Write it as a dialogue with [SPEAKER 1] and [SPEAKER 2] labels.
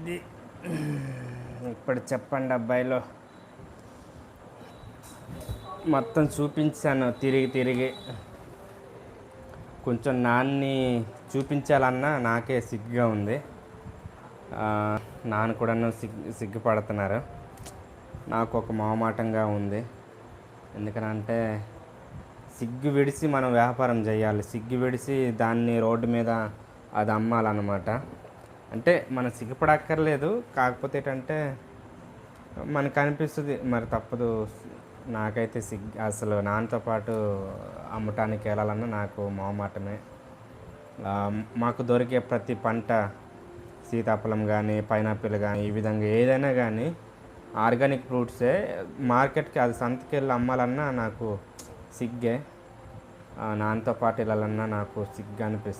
[SPEAKER 1] ఇది ఇప్పుడు చెప్పండి అబ్బాయిలో. మొత్తం చూపించాను తిరిగి తిరిగి. కొంచెం నాన్ని చూపించాలన్నా నాకే సిగ్గుగా ఉంది. నాన్న కూడా సిగ్గు సిగ్గుపడుతున్నారు. నాకు ఒక మొహమాటంగా ఉంది. ఎందుకనంటే సిగ్గు విడిసి మనం వ్యాపారం చేయాలి. సిగ్గు విడిసి దాన్ని రోడ్డు మీద అది అమ్మాలన్నమాట. అంటే మనం సిగ్గుపడక్కర్లేదు. కాకపోతే ఏంటంటే మనకు అనిపిస్తుంది మరి తప్పదు. నాకైతే సిగ్ అసలు నాన్నతో పాటు అమ్మటానికి వెళ్ళాలన్నా నాకు మొహమాటమే. మాకు దొరికే ప్రతి పంట సీతాఫలం కానీ పైనాపిల్ కానీ ఈ విధంగా ఏదైనా కానీ ఆర్గానిక్ ఫ్రూట్సే. మార్కెట్కి అది సంతకి వెళ్ళి అమ్మాలన్నా నాకు సిగ్గే. నాన్నతో పాటు వెళ్ళాలన్నా నాకు సిగ్గు అనిపిస్తుంది